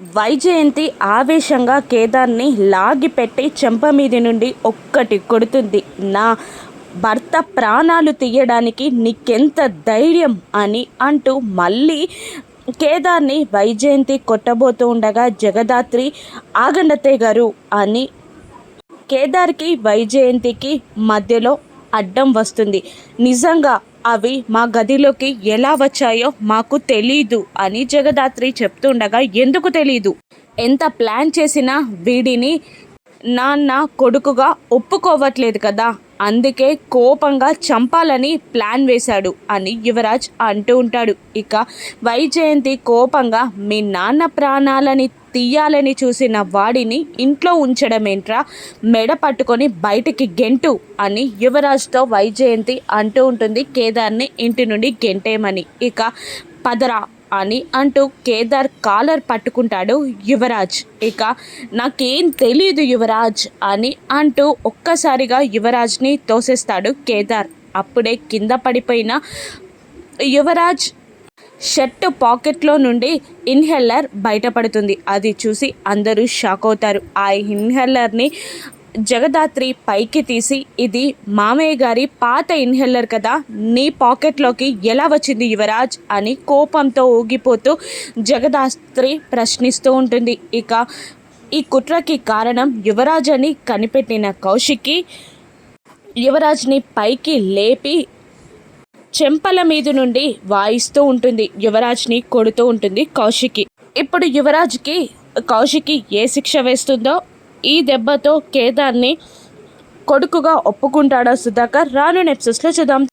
వైజయంతి ఆవేశంగా కేదార్ని లాగిపెట్టి చెంప మీది నుండి ఒక్కటి కొడుతుంది. నా భర్త ప్రాణాలు తీయడానికి నీకెంత ధైర్యం అని అంటూ మళ్ళీ కేదార్ని వైజయంతి కొట్టబోతూ ఉండగా జగదాత్రి ఆగండతే గారు అని కేదార్కి వైజయంతికి మధ్యలో అడ్డం వస్తుంది. నిజంగా అవి మా గదిలోకి ఎలా వచ్చాయో మాకు తెలీదు అని జగదాత్రి చెప్తుండగా ఎందుకు తెలీదు? ఎంత ప్లాన్ చేసినా వీడిని నాన్న కొడుకుగా ఒప్పుకోవట్లేదు కదా? అందుకే కోపంగా చంపాలని ప్లాన్ వేశాడు అని యువరాజ్ అంటూ ఉంటాడు. ఇక వైజయంతి కోపంగా మీ నాన్న ప్రాణాలని తీయాలని చూసిన వాడిని ఇంట్లో ఉంచడమేంట్రా? మెడ పట్టుకొని బయటికి గెంటు అని యువరాజ్తో వైజయంతి అంటూ ఉంటుంది. కేదార్ని ఇంటి నుండి గెంటేమని ఇక పదరా అని అంటూ కేదార్ కాలర్ పట్టుకుంటాడు యువరాజ్. ఇక నాకేం తెలియదు యువరాజ్ అని అంటూ ఒక్కసారిగా యువరాజ్ని తోసేస్తాడు కేదార్. అప్పుడే కింద పడిపోయిన యువరాజ్ షర్ట్ పాకెట్లో నుండి ఇన్హెల్లర్ బయటపడుతుంది. అది చూసి అందరూ షాక్ అవుతారు. ఆ ఇన్హెల్లర్ని జగదాత్రి పైకి తీసి ఇది మామయ్య గారి పాత ఇన్హెల్లర్ కదా నీ పాకెట్లోకి ఎలా వచ్చింది యువరాజ్? అని కోపంతో ఊగిపోతూ జగదాత్రి ప్రశ్నిస్తూ ఉంటుంది. ఇక ఈ కుట్రకి కారణం యువరాజ్ అని కనిపెట్టిన కౌశికి యువరాజ్ని పైకి లేపి చెంపల మీద నుండి వాయిస్తూ ఉంటుంది. యువరాజ్ని కొడుతూ ఉంటుంది కౌశికి ఇప్పుడు యువరాజ్కి కౌశికి ఏ శిక్ష వేస్తుందో ఈ దెబ్బతో కేదార్ని కొడుకుగా ఒప్పుకుంటాడా సుధాకర్? రాను నెప్సెస్లో చూద్దాం.